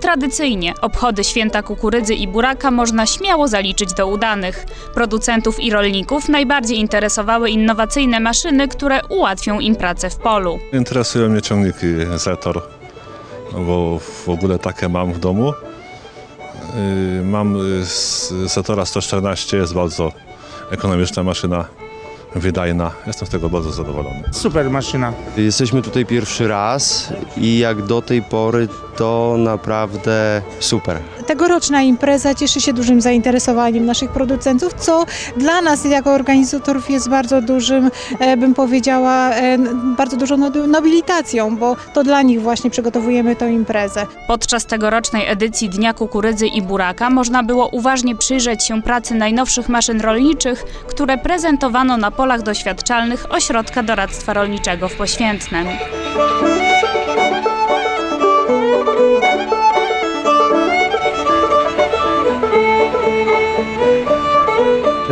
Tradycyjnie obchody święta kukurydzy i buraka można śmiało zaliczyć do udanych. Producentów i rolników najbardziej interesowały innowacyjne maszyny, które ułatwią im pracę w polu. Interesują mnie ciągniki Zetor, bo w ogóle takie mam w domu. Yy, Mam z Zetora 114, jest bardzo ekonomiczna maszyna, wydajna. Jestem z tego bardzo zadowolony. Super maszyna. Jesteśmy tutaj pierwszy raz i jak do tej pory to naprawdę super. Tegoroczna impreza cieszy się dużym zainteresowaniem naszych producentów, co dla nas jako organizatorów jest bardzo dużym, e, bym powiedziała, e, bardzo dużą no- nobilitacją, bo to dla nich właśnie przygotowujemy tę imprezę. Podczas tegorocznej edycji Dnia Kukurydzy i Buraka można było uważnie przyjrzeć się pracy najnowszych maszyn rolniczych, które prezentowano na polach doświadczalnych Ośrodka Doradztwa Rolniczego w Poświętnem.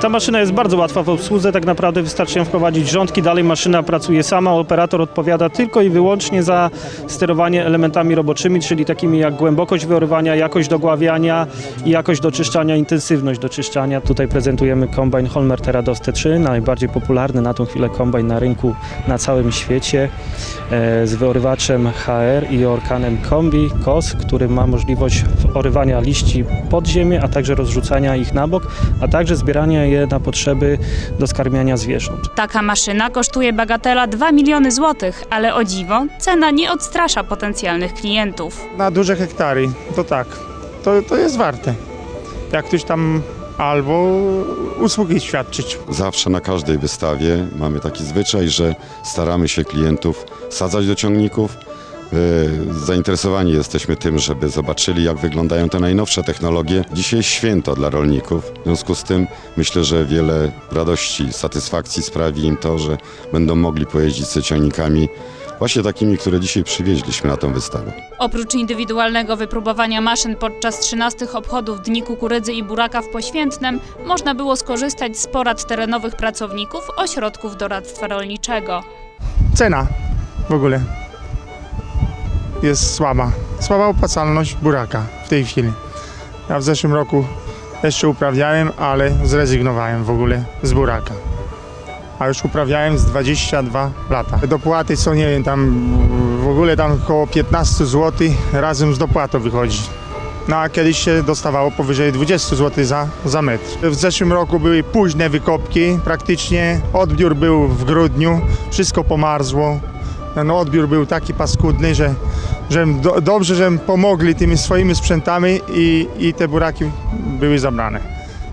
Ta maszyna jest bardzo łatwa w obsłudze, tak naprawdę wystarczy ją wprowadzić rządki, dalej maszyna pracuje sama, operator odpowiada tylko i wyłącznie za sterowanie elementami roboczymi, czyli takimi jak głębokość wyorywania, jakość dogławiania i jakość doczyszczania, intensywność doczyszczania. Tutaj prezentujemy kombajn Holmer Terados T3, najbardziej popularny na tą chwilę kombajn na rynku na całym świecie e, z wyorywaczem HR i orkanem kombi KOS, który ma możliwość orywania liści pod ziemię, a także rozrzucania ich na bok, a także zbierania je na potrzeby do skarmiania zwierząt. Taka maszyna kosztuje bagatela 2 miliony złotych, ale o dziwo, cena nie odstrasza potencjalnych klientów. na duże hektary, to tak, to, to jest warte. Jak ktoś tam albo usługi świadczyć. Zawsze na każdej wystawie mamy taki zwyczaj, że staramy się klientów sadzać do ciągników. E, Zainteresowani jesteśmy tym, żeby zobaczyli, jak wyglądają te najnowsze technologie. Dzisiaj święto dla rolników. W związku z tym myślę, że wiele radości, satysfakcji sprawi im to, że będą mogli pojeździć z ciągnikami, właśnie takimi, które dzisiaj przywieźliśmy na tą wystawę. Oprócz indywidualnego wypróbowania maszyn podczas 13 obchodów Dni Kukurydzy i Buraka w Poświętnem, można było skorzystać z porad terenowych pracowników ośrodków doradztwa rolniczego. Cena w ogóle jest słaba. Słaba opłacalność buraka w tej chwili. Ja w zeszłym roku jeszcze uprawiałem, ale zrezygnowałem w ogóle z buraka. A już uprawiałem z 22 lata. Dopłaty są, nie wiem, tam w ogóle tam około 15 zł razem z dopłatą wychodzi. No a kiedyś się dostawało powyżej 20 zł za, za metr. W zeszłym roku były późne wykopki, praktycznie odbiór był w grudniu, wszystko pomarzło. No, odbiór był taki paskudny, że, że do, dobrze, że pomogli tymi swoimi sprzętami i, i te buraki były zabrane.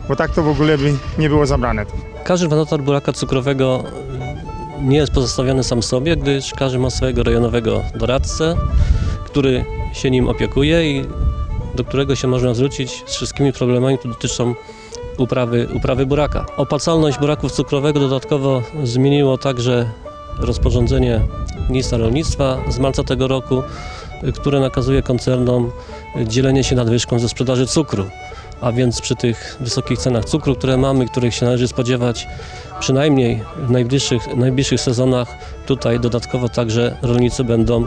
Bo tak to w ogóle by nie było zabrane. Każdy wadator buraka cukrowego nie jest pozostawiony sam sobie, gdyż każdy ma swojego rejonowego doradcę, który się nim opiekuje i do którego się można zwrócić z wszystkimi problemami, które dotyczą uprawy, uprawy buraka. Opłacalność buraków cukrowego dodatkowo zmieniło także rozporządzenie Ministra Rolnictwa z marca tego roku, które nakazuje koncernom dzielenie się nadwyżką ze sprzedaży cukru. A więc przy tych wysokich cenach cukru, które mamy, których się należy spodziewać przynajmniej w najbliższych, najbliższych sezonach, tutaj dodatkowo także rolnicy będą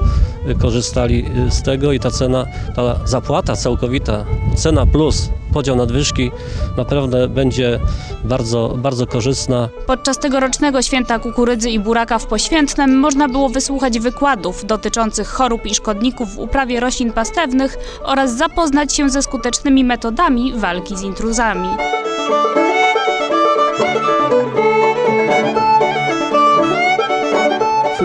korzystali z tego i ta cena, ta zapłata całkowita, cena plus podział nadwyżki naprawdę będzie bardzo, bardzo korzystna. Podczas tegorocznego święta kukurydzy i buraka w Poświętnem można było wysłuchać wykładów dotyczących chorób i szkodników w uprawie roślin pastewnych oraz zapoznać się ze skutecznymi metodami walki z intruzami.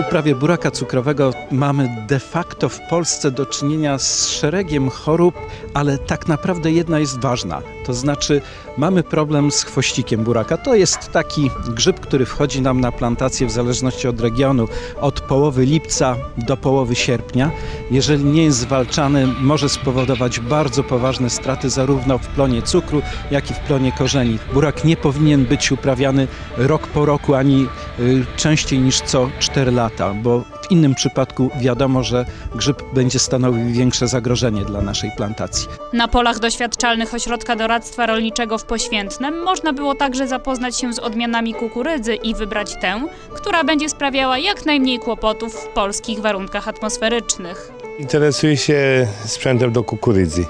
Uprawie buraka cukrowego mamy de facto w Polsce do czynienia z szeregiem chorób, ale tak naprawdę jedna jest ważna. To znaczy mamy problem z chwościkiem buraka. To jest taki grzyb, który wchodzi nam na plantację w zależności od regionu od połowy lipca do połowy sierpnia. Jeżeli nie jest zwalczany, może spowodować bardzo poważne straty zarówno w plonie cukru, jak i w plonie korzeni. Burak nie powinien być uprawiany rok po roku ani y, częściej niż co 4 lata, bo w innym przypadku wiadomo, że grzyb będzie stanowił większe zagrożenie dla naszej plantacji. Na polach doświadczalnych Ośrodka Doradztwa Rolniczego w Poświętnem można było także zapoznać się z odmianami kukurydzy i wybrać tę, która będzie sprawiała jak najmniej kłopotów w polskich warunkach atmosferycznych. Interesuję się sprzętem do kukurydzy,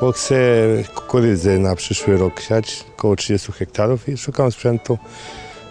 bo chcę kukurydzę na przyszły rok siać, około 30 hektarów i szukam sprzętu,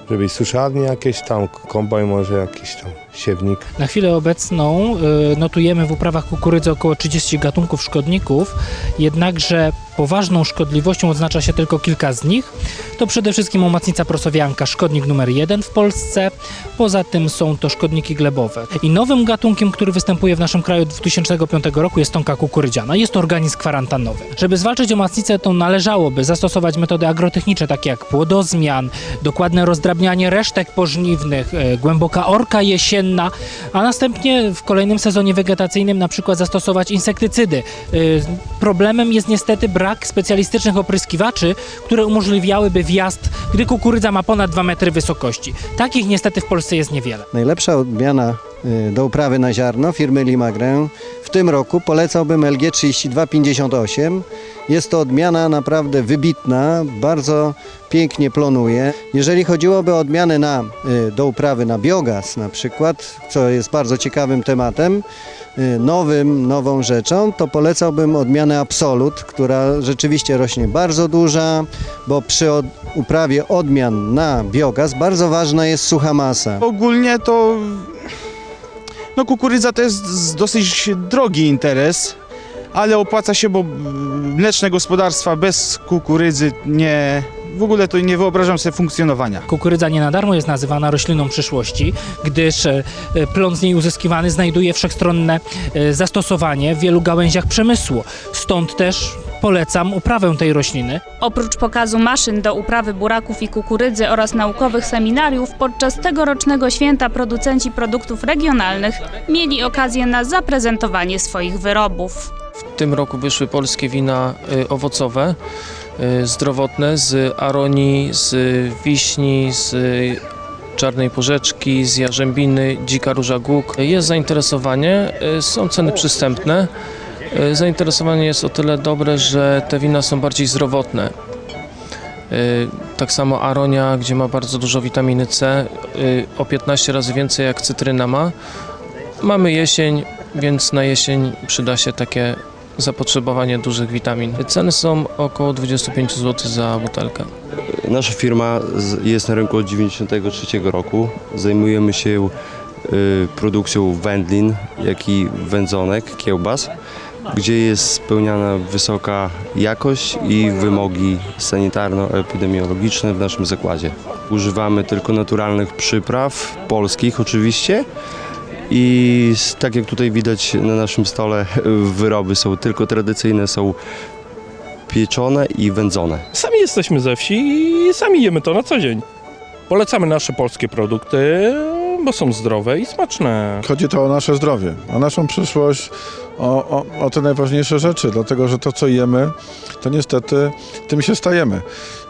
żeby i suszarnie jakieś tam, kombajn może jakiś tam, siewnik. Na chwilę obecną y, notujemy w uprawach kukurydzy około 30 gatunków szkodników, jednakże poważną szkodliwością oznacza się tylko kilka z nich. To przede wszystkim omacnica prosowianka, szkodnik numer jeden w Polsce. Poza tym są to szkodniki glebowe. I nowym gatunkiem, który występuje w naszym kraju od 2005 roku jest tonka kukurydziana. Jest to organizm kwarantannowy. Żeby zwalczyć omacnicę, to należałoby zastosować metody agrotechnicze takie jak płodozmian, dokładne rozdrabnianie resztek pożniwnych, e, głęboka orka jesienna, a następnie w kolejnym sezonie wegetacyjnym na przykład zastosować insektycydy. Y, Problemem jest niestety brak specjalistycznych opryskiwaczy, które umożliwiałyby wjazd, gdy kukurydza ma ponad 2 metry wysokości. Takich niestety w Polsce jest niewiele. Najlepsza odmiana y, do uprawy na ziarno firmy Limagrę w tym roku polecałbym LG 3258. Jest to odmiana naprawdę wybitna, bardzo pięknie plonuje. Jeżeli chodziłoby o odmiany na, y, do uprawy na biogaz na przykład, co jest bardzo ciekawym tematem, nowym, nową rzeczą, to polecałbym odmianę Absolut, która rzeczywiście rośnie bardzo duża, bo przy od, uprawie odmian na biogaz bardzo ważna jest sucha masa. Ogólnie to no kukurydza to jest dosyć drogi interes, ale opłaca się, bo mleczne gospodarstwa bez kukurydzy nie, w ogóle to nie wyobrażam sobie funkcjonowania. Kukurydza nie na darmo jest nazywana rośliną przyszłości, gdyż e, e, plon z niej uzyskiwany znajduje wszechstronne e, zastosowanie w wielu gałęziach przemysłu. Stąd też polecam uprawę tej rośliny. Oprócz pokazu maszyn do uprawy buraków i kukurydzy oraz naukowych seminariów, podczas tegorocznego święta producenci produktów regionalnych mieli okazję na zaprezentowanie swoich wyrobów. W tym roku wyszły polskie wina y, owocowe, zdrowotne z aronii, z wiśni, z czarnej porzeczki, z jarzębiny, dzika róża głuk. Jest zainteresowanie, y, są ceny przystępne. Y, Zainteresowanie jest o tyle dobre, że te wina są bardziej zdrowotne. Y, Tak samo aronia, gdzie ma bardzo dużo witaminy C, y, o 15 razy więcej jak cytryna ma. Mamy jesień, więc na jesień przyda się takie zapotrzebowanie dużych witamin. Ceny są około 25 zł za butelkę. Nasza firma jest na rynku od 1993 roku. Zajmujemy się y, produkcją wędlin, jak i wędzonek, kiełbas, gdzie jest spełniana wysoka jakość i wymogi sanitarno-epidemiologiczne w naszym zakładzie. Używamy tylko naturalnych przypraw, polskich oczywiście. I tak jak tutaj widać na naszym stole, wyroby są tylko tradycyjne, są pieczone i wędzone. Sami jesteśmy ze wsi i sami jemy to na co dzień. Polecamy nasze polskie produkty, bo są zdrowe i smaczne. Chodzi to o nasze zdrowie, o naszą przyszłość, o, o, o te najważniejsze rzeczy, dlatego że to, co jemy, to niestety tym się stajemy.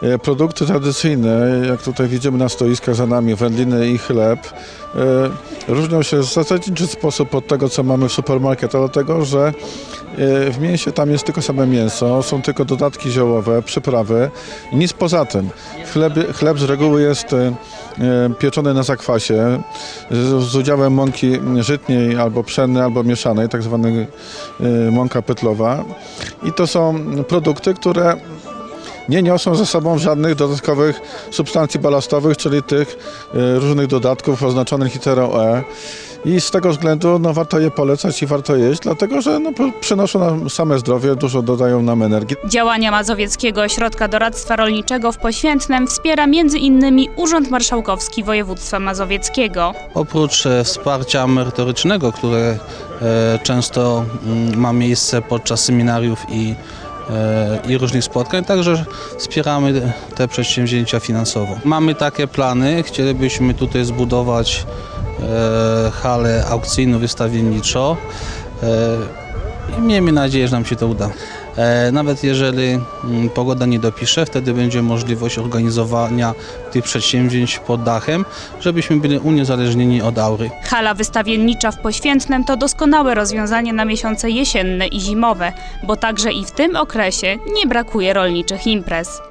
E, Produkty tradycyjne, jak tutaj widzimy na stoiskach za nami, wędliny i chleb, e, różnią się w zasadniczy sposób od tego, co mamy w supermarketach, dlatego że e, w mięsie tam jest tylko same mięso, są tylko dodatki ziołowe, przyprawy nic poza tym. Chleb, chleb z reguły jest e, e, pieczony na zakwasie z, z udziałem mąki żytniej albo pszennej, albo mieszanej, tak zwanej e, mąka pytlowa. I to są produkty, które nie niosą ze sobą żadnych dodatkowych substancji balastowych, czyli tych e, różnych dodatków oznaczonych literą E. I z tego względu no, warto je polecać i warto jeść, dlatego że no, przynoszą nam same zdrowie, dużo dodają nam energii. Działania Mazowieckiego Ośrodka Doradztwa Rolniczego w Poświętnem wspiera m.in. Urząd Marszałkowski Województwa Mazowieckiego. Oprócz e, wsparcia merytorycznego, które e, często mm, ma miejsce podczas seminariów i, e, i różnych spotkań, także wspieramy te przedsięwzięcia finansowo. Mamy takie plany, chcielibyśmy tutaj zbudować halę aukcyjno-wystawienniczą e, i miejmy nadzieję, że nam się to uda. E, Nawet jeżeli mm, pogoda nie dopisze, wtedy będzie możliwość organizowania tych przedsięwzięć pod dachem, żebyśmy byli uniezależnieni od aury. Hala wystawiennicza w Poświętnem to doskonałe rozwiązanie na miesiące jesienne i zimowe, bo także i w tym okresie nie brakuje rolniczych imprez.